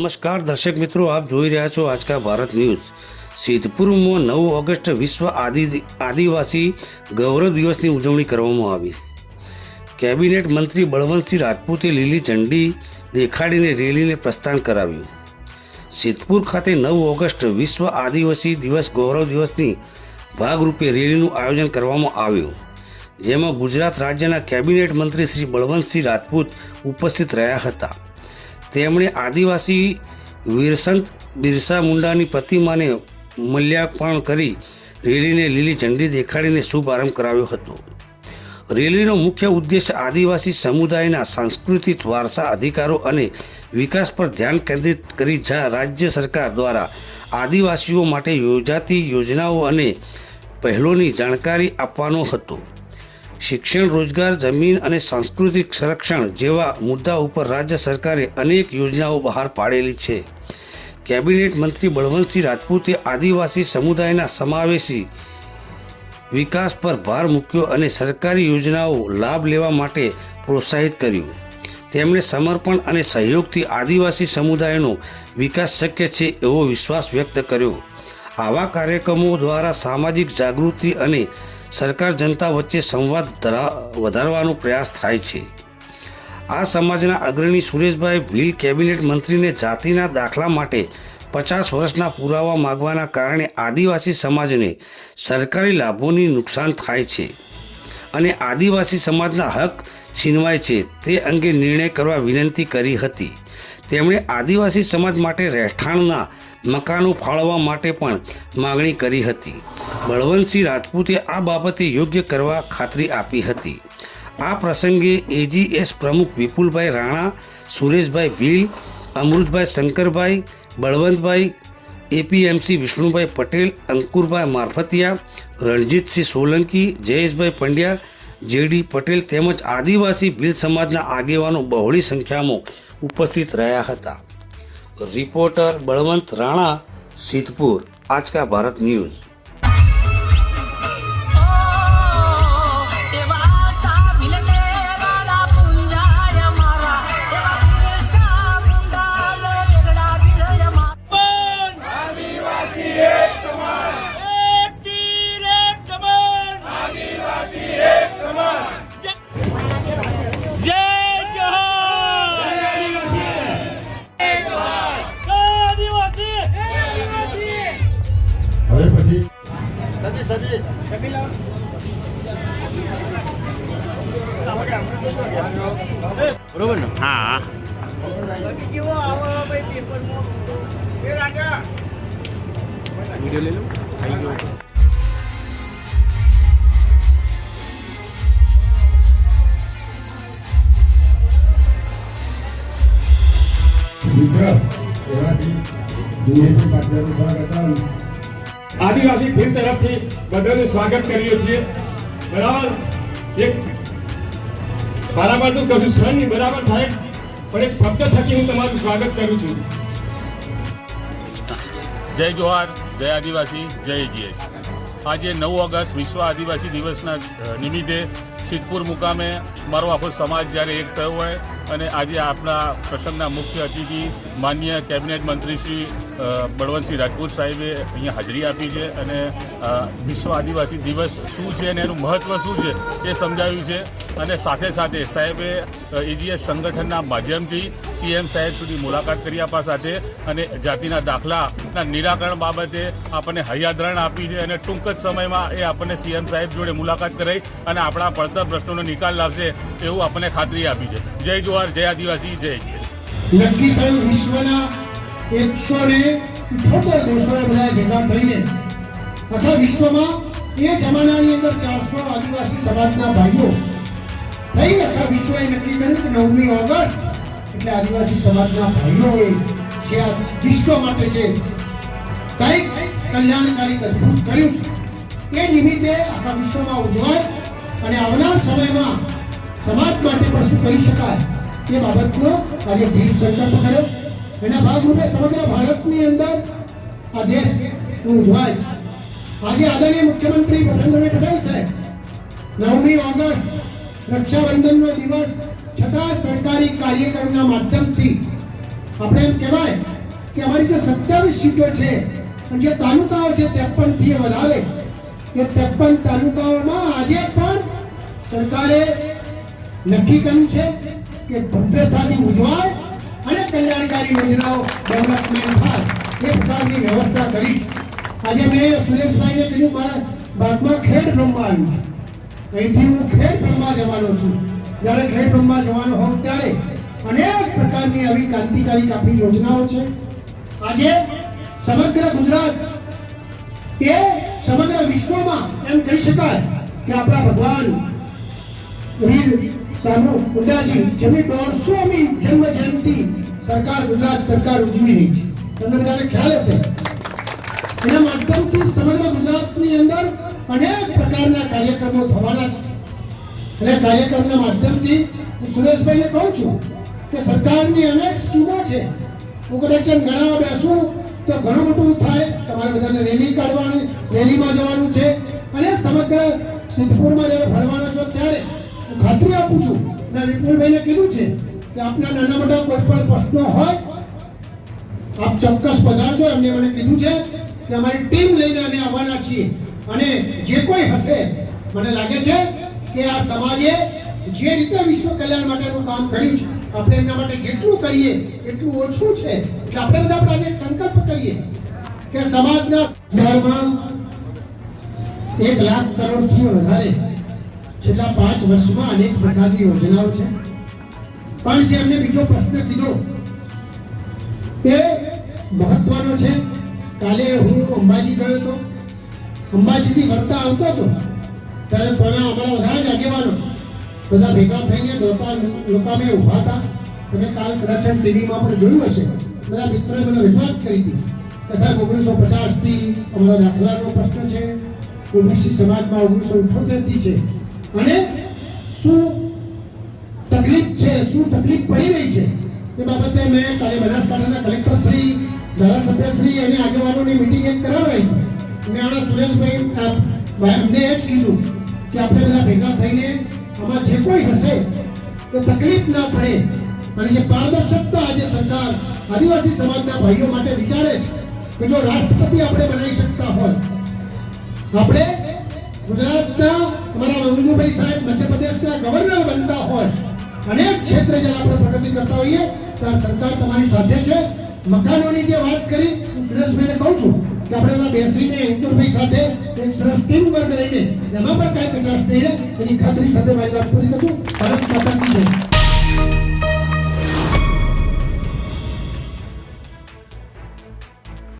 નમસ્કાર દર્શક મિત્રો, આપ જોઈ રહ્યા છો આજકા ભારત ન્યૂઝ. સિદ્ધપુરમાં નવ ઓગસ્ટ વિશ્વ આદિ આદિવાસી ગૌરવ દિવસની ઉજવણી કરવામાં આવી. કેબિનેટ મંત્રી બળવંતસિંહ રાજપૂતે લીલી ઝંડી દેખાડીને રેલીને પ્રસ્થાન કરાવ્યું. સિદ્ધપુર ખાતે નવ ઓગસ્ટ વિશ્વ આદિવાસી દિવસ ગૌરવ દિવસની ભાગરૂપે રેલીનું આયોજન કરવામાં આવ્યું. જેમાં ગુજરાત રાજ્યના કેબિનેટ મંત્રી શ્રી બળવંતસિંહ રાજપૂત ઉપસ્થિત રહ્યા હતા. તેમણે આદિવાસી વીરસંત બિરસા મુંડાની પ્રતિમાને મૂલ્યાર્પણ કરી રેલીને લીલી ઝંડી દેખાડીને શુભારંભ કરાવ્યો હતો. રેલીનો મુખ્ય ઉદ્દેશ આદિવાસી સમુદાયના સાંસ્કૃતિક વારસા અધિકારો અને વિકાસ પર ધ્યાન કેન્દ્રિત કરી જ્યાં રાજ્ય સરકાર દ્વારા આદિવાસીઓ માટે યોજાતી યોજનાઓ અને પહેલોની જાણકારી આપવાનો હતો. શિક્ષણ, રોજગાર, જમીન અને સાંસ્કૃતિક સંરક્ષણ જેવા મુદ્દા ઉપર રાજ્ય સરકારે અનેક યોજનાઓ બહાર પાડેલી છે. કેબિનેટ મંત્રી બળવંતસિંહ રાજપૂતે આદિવાસી સમુદાયના સમાવેશી વિકાસ પર ભાર મૂક્યો અને સરકારી યોજનાઓ લાભ લેવા માટે પ્રોત્સાહિત કર્યું. તેમણે સમર્પણ અને સહયોગથી આદિવાસી સમુદાયનો વિકાસ શક્ય છે એવો વિશ્વાસ વ્યક્ત કર્યો. આવા કાર્યક્રમો દ્વારા સામાજિક જાગૃતિ અને સરકાર જનતા વચ્ચે સંવાદ ધરા- વધારવાનો પ્રયાસ થાય છે. આ સમાજના અગ્રણી સુરેશભાઈ ભીલ કેબિનેટ મંત્રીને જાતિના દાખલા માટે પચાસ વર્ષના પુરાવા માગવાના કારણે આદિવાસી સમાજને સરકારી લાભોની નુકસાન થાય છે અને આદિવાસી સમાજના હક છીનવાય છે તે અંગે નિર્ણય કરવા વિનંતી કરી હતી. તેમણે આદિવાસી સમાજ માટે રહેઠાણના મકાનો ફાળવવા માટે પણ માગણી કરી હતી. બળવંતસિંહ રાજપૂતે આ બાબતે યોગ્ય કરવા ખાતરી આપી હતી. આ પ્રસંગે એજીએસ પ્રમુખ Vipulbhai Rana, Sureshbhai Bhil, Amrutbhai Shankarbhai, Balwantbhai, APMC Vishnubhai Patel, Ankurbhai Marfatia, Ranjitsinh Solanki, Jayeshbhai Pandya, J D Patel તેમજ આદિવાસી ભીલ સમાજના આગેવાનો બહોળી સંખ્યામાં ઉપસ્થિત રહ્યા હતા. રિપોર્ટર બળવંત રાણા સિદ્ધપુર આજકા ભારત ન્યૂઝ બરોબર ને? હા. વીડિયો લઈ લો. આવી ગયો. આદિવાસી ફિલ્મ તરફથી બધાનું સ્વાગત કરીએ છીએ. બરાબર? એક બરાબર તો કશું સર નહીં, બરાબર સાહેબ? પણ એક શબ્દ થકી હું તમારું સ્વાગત કરું છું. જય જોહાર, જય આદિવાસી, જય જીએસ. આજે નવ ઓગસ્ટ, વિશ્વ આદિવાસી દિવસના નિમિત્તે સિદ્ધપુર મુકામે મારો આખો સમાજ જ્યારે એક થયો હોય અને આજે આપણા પ્રસંગના મુખ્ય અતિથિ માન્ય કેબિનેટ મંત્રી શ્રી બળવંતસિંહ રાજપૂત સાહેબે અહીંયા હાજરી આપી છે અને વિશ્વ આદિવાસી દિવસ શું છે અને એનું મહત્ત્વ શું છે એ સમજાવ્યું છે. અને સાથે સાથે સાહેબે એજીએસ સંગઠનના માધ્યમથી સીએમ સાહેબ સુધી મુલાકાત કરી આપવા સાથે અને જાતિના દાખલાના નિરાકરણ બાબતે આપણને હૈયાદરણ આપી છે અને ટૂંક જ સમયમાં એ આપણને સીએમ સાહેબ જોડે મુલાકાત કરાઈ અને આપણા પડતર પ્રશ્નોનો નિકાલ લાવશે એવું આપણને ખાતરી આપી છે. જય જોહાર જય આદિવાસી, જય નક્કી આદિવાસી સમાજના ભાઈઓ થઈ આખા વિશ્વએ નક્કી કર્યું કે નવમી ઓગસ્ટ એટલે આદિવાસી સમાજના ભાઈઓએ જે આ વિશ્વ માટે જે કંઈક કલ્યાણકારી અદભુત કર્યું છે, એ નિમિત્તે આખા વિશ્વમાં ઉજવાય અને આવનાર સમયમાં સમાજ માટે પણ શું કરી શકાય એ બાબતનો આજે ભીડ સંકલ્પ કર્યો. એના ભાગરૂપે સમગ્ર ભારતની અંદર આ દેશ ઉજવાય. આજે આદરણીય મુખ્યમંત્રી ભૂપેન્દ્રભાઈ પટેલ સાહેબ નવમી ઓગસ્ટ રક્ષાબંધનનો દિવસ છતાં સરકારી કાર્યક્રમના માધ્યમથી આપણે એમ કહેવાય કે અમારી જે સત્યાવીસ સીટો છે અને જે તાલુકાઓ છે ત્રેપનથી વધારે એ ત્રેપન તાલુકાઓમાં આજે પણ સરકારે નક્કી કર્યું છે કે ભવ્યતાથી ઉજવાય અને કલ્યાણકારી યોજનાઓ ડેવલપમેન્ટ થાય, એ પ્રકારની વ્યવસ્થા કરી આજે મેં સુરેશભાઈને કહ્યું, મારા બાદમાં ખેડ રમવા છે અહીંથી હું ખેડ રમવા જવાનો છું. જ્યારે ખેડ રમવા જવાનો હોઉં ત્યારે અનેક પ્રકારની આવી ક્રાંતિકારી આપણી યોજનાઓ છે. આજે સમગ્ર ગુજરાત કે સમગ્ર વિશ્વમાં એમ કહી શકાય કે આપણા ભગવાન વીર સાનુ ઉદાજી જેમની દોઢસોમી જન્મ જયંતિ સરકાર ગુજરાત સરકાર ઉજવી રહી છે. તમને બધાને ખ્યાલ હશે. એના માધ્યમથી સમગ્ર ગુજરાતની અંદર અનેક પ્રકારના કાર્યક્રમો થવાના છે. અને કાર્યક્રમના માધ્યમથી હું સુરેશભાઈને કહું છું કે સરકારની અનેક સ્કીમો છે. હું કદાચ ગણાવવા બેસું તો ઘણું મોટું થાય. તમારે બધાને રેલી કાઢવાની, રેલીમાં જવાનું છે. અને સમગ્ર સિદ્ધપુરમાં જ્યારે ફરવાના છો ત્યારે હું ખાતરી આપું છું, મેં વિપુલભાઈને કીધું છે કે આપના નાના મોટા કોઈ પણ પ્રશ્નો હોય, આપ ચોક્કસ પધારજો. એમને મને કીધું છે કે અમારી ટીમ લઈને અમે આવવાના છીએ. અને જે કોઈ હશે, મને લાગે છે કે આ સમાજે જે રીતે વિશ્વ કલ્યાણ માટેનું કામ કર્યું છે, આપણે એમના માટે જેટલું કરીએ, એટલું ઓછું છે. એટલે આપણે બધા આજે સંકલ્પ કરીએ કે સમાજના સુધારમાં એક લાખ કરોડથી વધારે છેલ્લા પાંચ વર્ષમાં અનેક પ્રકારની યોજનાઓ છે. પણ જે એમને બીજો પ્રશ્ન કીધો એ મહત્વનો છે, કાલે હું અંબાજી ગયો હતો. અંબાજીથી વર્તા આવતો હતો. ત્યારે પહેલા અમારા બધા જ આગેવાનો બધા ભેગા થઈને દોતા લોકામે ઊભા હતા. તમે કાલ કદાચ ટીવીમાં પણ જોયું હશે. બધા મિત્રોએ મને રજૂઆત કરી હતી કે સાહેબ, ઓગણીસો પચાસથી અમારા દાખલાનો પ્રશ્ન છે. ઓબીસી સમાજમાં ઓગણીસો અઠ્યોતેરથી છે. અને શું તકલીફ છે, શું તકલીફ પડી રહી છે એ બાબતે મેં કાલે બનાસકાંઠાના કલેક્ટર શ્રી ધારાસભ્ય શ્રી અને આગેવાનોની મિટિંગ એક કરાવાઈ મેં આના સુરેશભાઈ અમને એ જ કીધું કે આપણે બધા ભેગા થઈને આમાં જે કોઈ હશે તો તકલીફ ના પડે. અને જે પારદર્શકતા આજે સરકાર આદિવાસી સમાજના ભાઈઓ માટે વિચારે છે કે જો રાષ્ટ્રપતિ આપણે બનાવી શકતા હોય, આપણે ગુજરાતના અમારા મંગુભાઈ સાહેબ મધ્યપ્રદેશના ગવર્નર બનતા હોય, અનેક ક્ષેત્રે જ્યારે આપણે પ્રગતિ કરતા હોઈએ, ત્યારે સરકાર તમારી સાથે છે. મકાનોની જે વાત કરી સુરેશભાઈને કહું છું કે આપણે બેસીને ઇન્દુરભાઈ સાથે એક સરસ ટીમ વર્ક લઈને એમાં પણ કાંઈ કચાશ નહીં રહે એની ખાતરી સાથે મારી વાત પૂરી કરું. ભારત માતાજી જય.